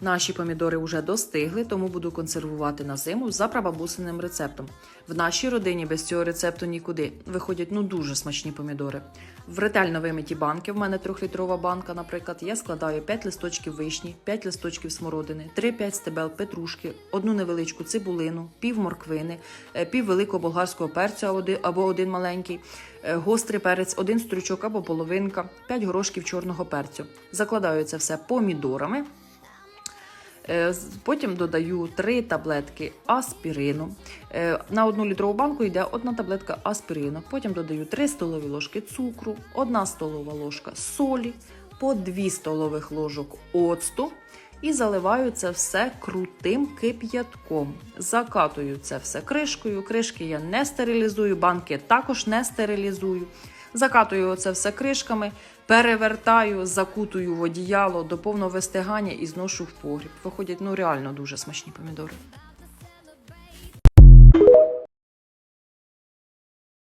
Наші помідори вже достигли, тому буду консервувати на зиму за прабабусиним рецептом. В нашій родині без цього рецепту нікуди. Виходять ну дуже смачні помідори. В ретельно вимиті банки, в мене трьохлітрова банка, наприклад, я складаю 5 листочків вишні, 5 листочків смородини, 3-5 стебел петрушки, одну невеличку цибулину, пів морквини, е, пів великого болгарського перцю або один- маленький, е, гострий перець, один стручок або половинка, 5 горошків чорного перцю. Закладаю це все помідорами. Е, Потім додаю 3 таблетки аспірину. Е, На одну літрову банку йде одна таблетка аспірину. Потім додаю 3 столові ложки цукру, 1 столова ложка солі, по 2 столових ложок оцту. І заливаю це все крутим кип'ятком. Закатую це все кришкою. Кришки я не стерилізую, банки також не стерилізую. Закатую це все кришками, перевертаю, закутую в одіяло до повного вистигання і зношу в погріб. Виходять ну реально дуже смачні помідори.